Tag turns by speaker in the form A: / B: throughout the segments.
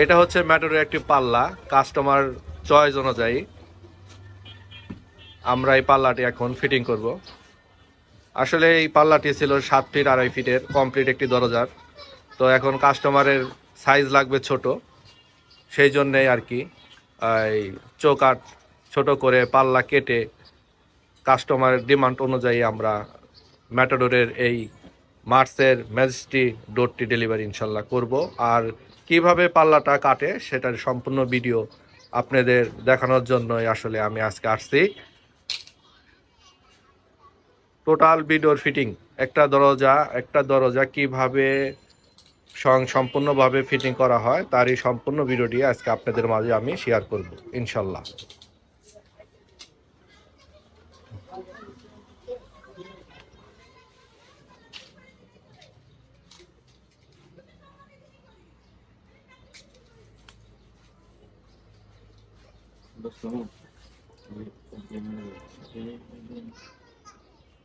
A: এটা হচ্ছে ম্যাটোরের একটি পাল্লা কাস্টমার চয়েস অনুযায়ী। আমরা এই পাল্লাটি এখন ফিটিং করব। আসলে এই পাল্লাটি ছিল সাত ফিট আড়াই ফিটের কমপ্লিট একটি দরজার। তো এখন কাস্টমারের সাইজ লাগবে ছোট। সেই জন্যেই আর কি এই চৌকাট ছোট করে পাল্লা কেটে কাস্টমারের ডিমান্ড অনুযায়ী আমরা ম্যাটাডোরের এই মার্চের ম্যাজিস্টি ডোরটি ডেলিভারি ইনশাল্লাহ করব। আর কীভাবে পাল্লাটা কাটে সেটার সম্পূর্ণ ভিডিও আপনাদের দেখানোর জন্যই আসলে আমি আজকে আসছি। টোটাল ভিডিওর ফিটিং, একটা দরজা একটা দরজা কীভাবে সং- সম্পূর্ণভাবে ফিটিং করা হয় তারই সম্পূর্ণ ভিডিওটি আজকে আপনাদের মাঝে আমি শেয়ার করব, ইনশাল্লাহ।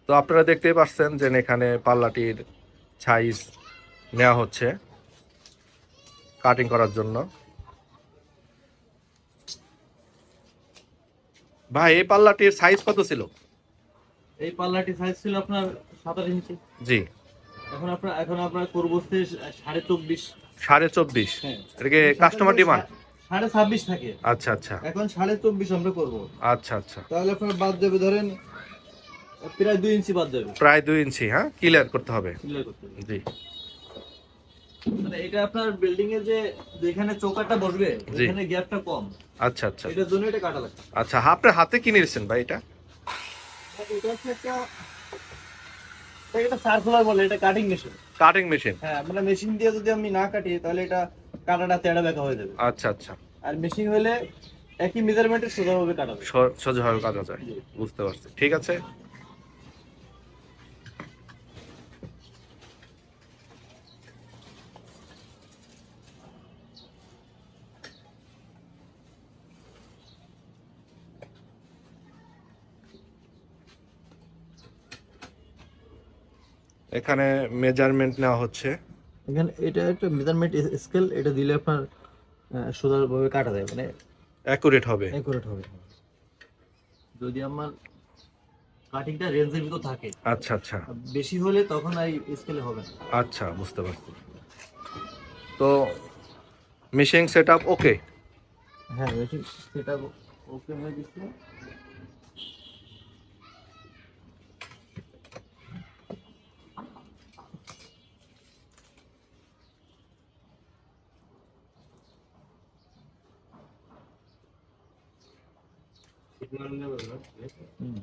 A: তো আপনারা দেখতেই পাচ্ছেন যে এখানে পাল্লাটির সাইজ নেওয়া হচ্ছে কাটিং করার জন্য। ভাই এই পাল্লাটির সাইজ কত ছিল?
B: এই পাল্লাটির সাইজ ছিল আপনার সাতাশ ইঞ্চি।
A: জি।
B: এখন আপনার এখন আপনার করব সাড়ে চব্বিশ।
A: সাড়ে চব্বিশ।
B: হ্যাঁ।
A: এটাকে কাস্টমার ডিমান্ড
B: সাড়ে ছাব্বিশ থাকে।
A: আচ্ছা আচ্ছা।
B: এখন সাড়ে চব্বিশ আমরা করব।
A: আচ্ছা আচ্ছা।
B: তাহলে আপনার বাদ দেবে ধরেন প্রায় দুই ইঞ্চি বাদ দেবে
A: প্রায় দুই ইঞ্চি হ্যাঁ? ক্লিয়ার করতে হবে।
B: ক্লিয়ার করতে হবে।
A: জি।
B: মানে এটা আপনার বিল্ডিং এ যে যেখানে চৌকাটা বসবে
A: জি।
B: এখানে গ্যাপটা কম।
A: আচ্ছা আচ্ছা।
B: এটার জন্য এটা কাটা লাগবে।
A: আচ্ছা আপনার হাতে কিনে নিয়েছেন ভাই এটা?
B: এটা হচ্ছে একটা এটা সার্কুলার বলে এটা কাটিং মেশিন
A: কাটিং মেশিন
B: হ্যাঁ মানে মেশিন দিয়ে যদি আমি না কাটি তাহলে এটা কাটাটা তেড়া বেঁকা হয়ে যাবে।
A: আচ্ছা আচ্ছা।
B: আর মেশিন হলে একই মেজারমেন্টে সোজাভাবে কাটা
A: স- সোজাভাবে কাটা যায়। বুঝতে পারছি। ঠিক আছে? এখানে মেজারমেন্ট নেওয়া হচ্ছে।
B: এখানে এটা একটা মেজারমেন্ট স্কেল এটা দিলে আপনার সোজাভাবে কাটা যায় মানে
A: অ্যাকুরেট হবে।
B: অ্যাকুরেট হবে। যদি আমার কাটিংটা রেঞ্জের ভিতর থাকে
A: আচ্ছা আচ্ছা।
B: বেশি হলে তখন এই স্কেলে হবে না।
A: আচ্ছা বুঝতে পারছি। তো মিশিং সেট আপ ওকে
B: হ্যাঁ বেশি সেটা ওকে হয়ে Bunların ne var lan? Ne? Hmm.